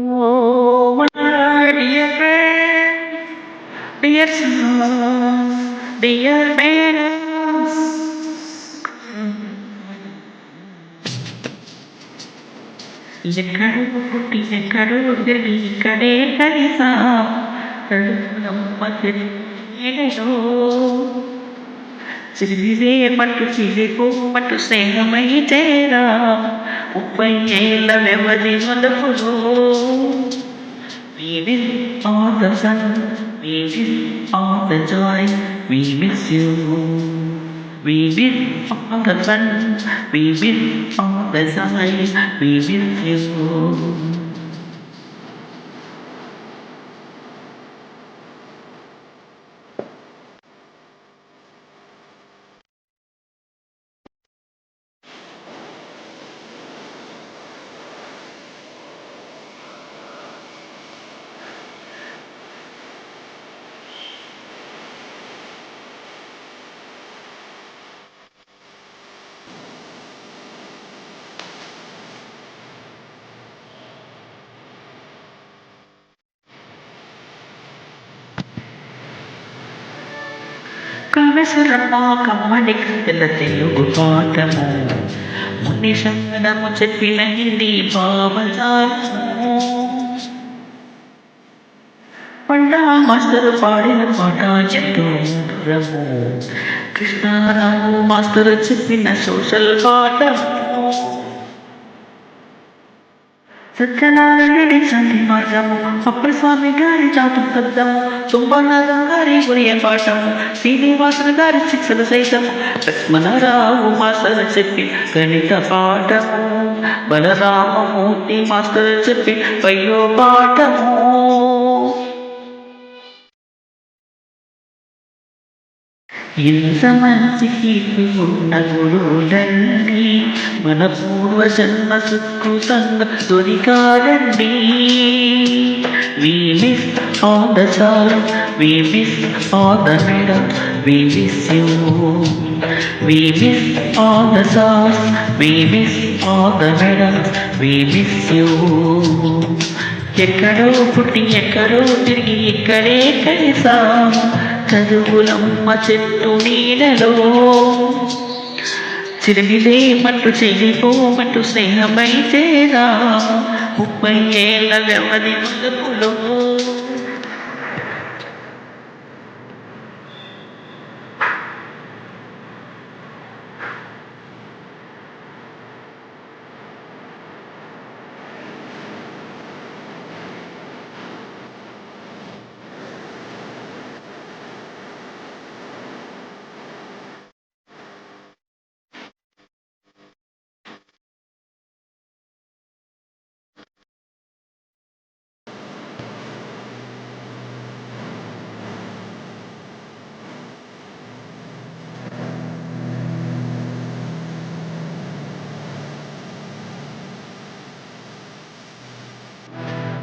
Oh, dear friends, dear son, dear parents. ఎక్కడో పుట్టి ఎక్కడో తిరిగి ఇక్కడే కలిసా నమ్మ తిరిగి Sirire matusireku matusnehamahitera Uppayyela vevadivadapuru We miss all the sun, we miss all the joy, we miss you We miss all the fun, we miss all the joy, we miss you కవసరమ్మ కమ్మడి కథల తెలుగు పాఠము? ముని సంగడము చెప్పిన Hindi భావజాలము Panda master పాడిన పాట ఎంతో Krishnaramu Krishnarao master చెప్పిన social పాఠము. సత్యనారాయణ సంధి మార్గము అప్పటి స్వామి గారి చాటు కద్దము తుంబనాథం గారి గురియ పాఠము శ్రీనివాసన్ గారి శిక్షణ సైతము లక్ష్మణరావు మాస్టర్ చెప్పి గణిత పాఠము బలరామమూర్తి మాస్టర్ చెప్పి పయ్యో పాఠము ఇంత మంచికి ఉన్న గురువులండి మన పూర్వ జన్మ సుకృతంగా దొరికారండి We miss all the sorrow, we miss all the medal, we miss you. We miss all the songs, we miss all the medals, we miss you. ఎక్కడో పుట్టి ఎక్కడో తిరిగి ఇక్కడే కలిసాం చదువులమ్మ చెట్టు నీడలో చిరిగిలే మట్టు చెల్లిపోమట్టు స్నేహమై చేరా ముప్పై ఏళ్ళ వ్యవధి మొదపులో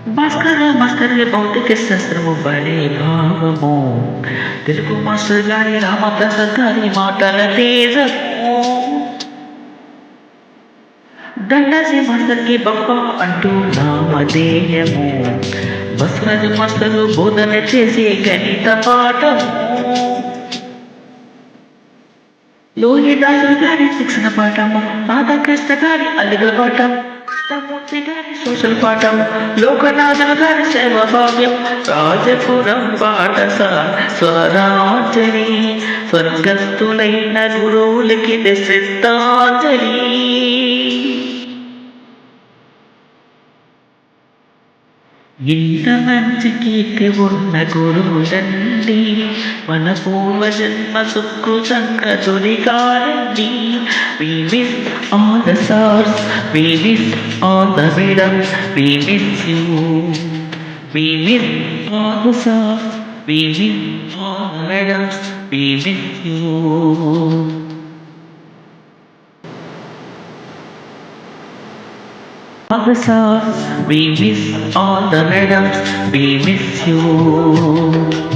భాస్కర మాస్టర్ భౌతిక శాస్త్రము బలి భావము తెలుగు మాస్టర్ గారి రామప్రసాద్ గారి మాటల తేజము దండాసి మాస్టర్కి బొప్ప అంటూ నామధేయము బసరాజు మాస్టరు బోధన చేసే గణిత పాఠము లోహిదాసు గారి శిక్షణ పాఠము రాధాకృష్ణ గారి అల్లుగ పాఠం కృష్ణమూర్తి గారి సోషల్ పాఠం లోకనాథన్ గారి సేవ భావ్యం రాజపురం పాఠశాల స్వరాంజలి స్వర్గస్థులైన గురువులకి సిద్ధాంజలి ఇంత మంచి కీర్తి ఉన్న గురువులండి మన పూర్వజన్మ సుకృతంగా దొరికారండి We miss all the stars, we miss all the medals, we miss you. We miss all the stars, we miss all the medals, we miss you. Stars, we miss all the medals, we miss you.